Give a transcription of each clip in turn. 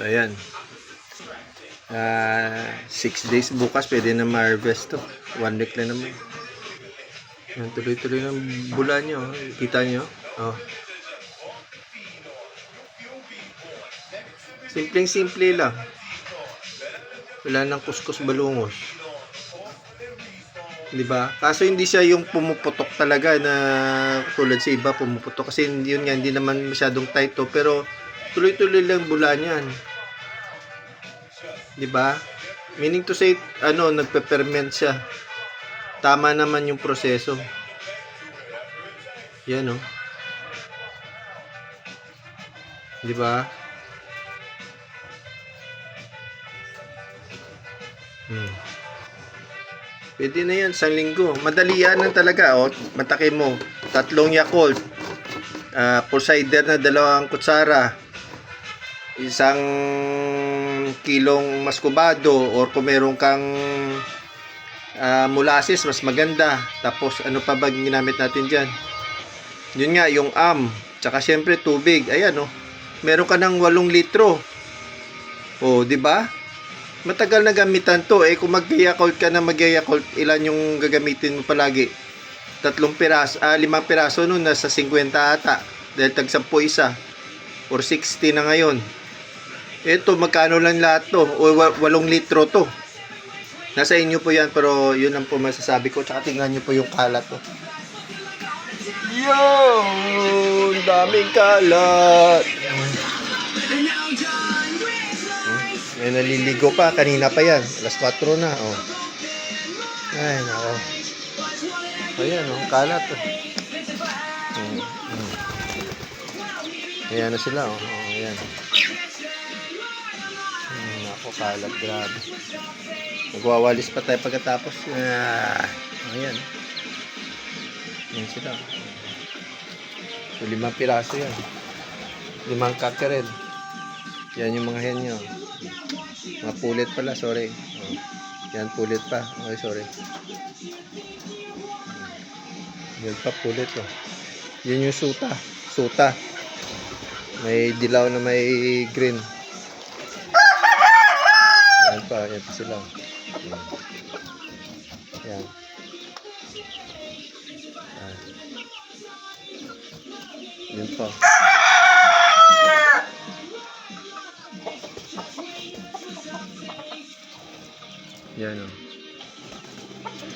Ayan. Ah, six days bukas, pwede na ma-harvest to. One week lang naman. Yan, tuloy-tuloy ng bula nyo. oh. Kita nyo? Oh. Simpleng-simple lang. Wala nang kuskus balungos. Di ba? Kaso hindi siya yung pumuputok talaga na tulad sa iba pumuputok kasi yun nga hindi naman masyadong tight to pero tuloy-tuloy lang bula niyan. Di ba? Meaning to say ano nagpe-ferment siya. Tama naman yung proseso. Yan oh. Di ba? Hmm. Pwede na yan, isang linggo. Madali yan lang talaga, oh. Matake mo. Tatlong Yakult. Uh, full cider na dalawang kutsara. Isang kilong maskubado or kung meron kang ah, molasses, mas maganda. Tapos, ano pa ba ginamit natin dyan? Yun nga, yung am. Tsaka syempre, tubig. Ayan, oh. Meron ka ng 8 litro. Oh, di ba? matagal na gamitan to eh kung mag-yakult ka na mag-yakult ilan yung gagamitin mo palagi tatlong piraso ah limang piraso nun nasa 50 ata dahil tag 10 isa or 60 na ngayon ito magkano lang lahat to o 8 litro to nasa inyo po yan pero yun ang po masasabi ko tsaka tingnan nyo po yung kalat to yun daming kalat may naliligo pa, kanina pa yan. Alas 4 na, oh. Ay, nako. Ayan, oh, kalat. Oh. Mm. Ayan na sila, oh. oh ayan. Mm, nako, kalat, grabe. Nagwawalis pa tayo pagkatapos. Ah, ayan. Ayan sila. So, limang piraso yan. Limang kakerel. Yan yung mga hen nyo. Mga pulit pala, sorry. Oh. Yan, pulit pa. Okay, sorry. Yan pa, pulit. Oh. Yan yung suta. Suta. May dilaw na may green. Pa, yan pa sila. Yan. Yan. Yan. Yan pa. Yan o.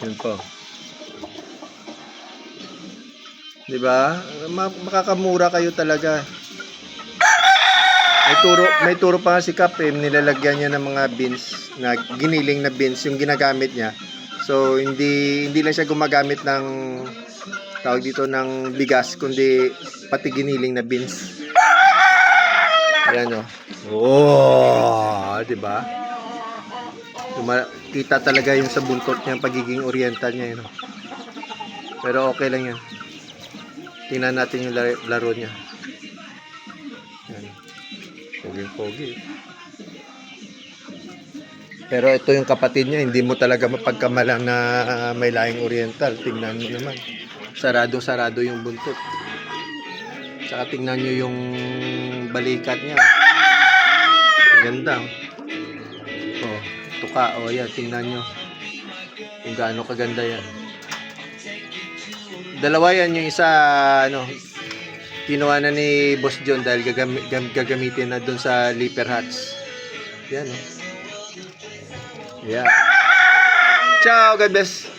Yan po. Di ba? Ma- makakamura kayo talaga. May turo, may turo pa nga si Kap eh, nilalagyan niya ng mga beans na giniling na beans yung ginagamit niya. So hindi hindi lang siya gumagamit ng tawag dito ng bigas kundi pati giniling na beans. Ayan o. Oh, di ba? Tuma- kita talaga yung sa buntot niya, pagiging oriental niya, yun. oh. Pero okay lang yan. Tingnan natin yung laro, laro niya. Yan. Poging pogi. Pero ito yung kapatid niya, hindi mo talaga mapagkamalang na may laing oriental. Tingnan mo naman. Sarado-sarado yung buntot. Tsaka tingnan nyo yung balikat niya. Ganda. Oh, tuka. Oh, yan. Tingnan nyo. Kung gaano kaganda yan. Dalawa yan. Yung isa, ano, kinuha na ni Boss John dahil gagami, gam- gagamitin na dun sa leaper hats. Yan, oh. Yeah. Ciao, God bless.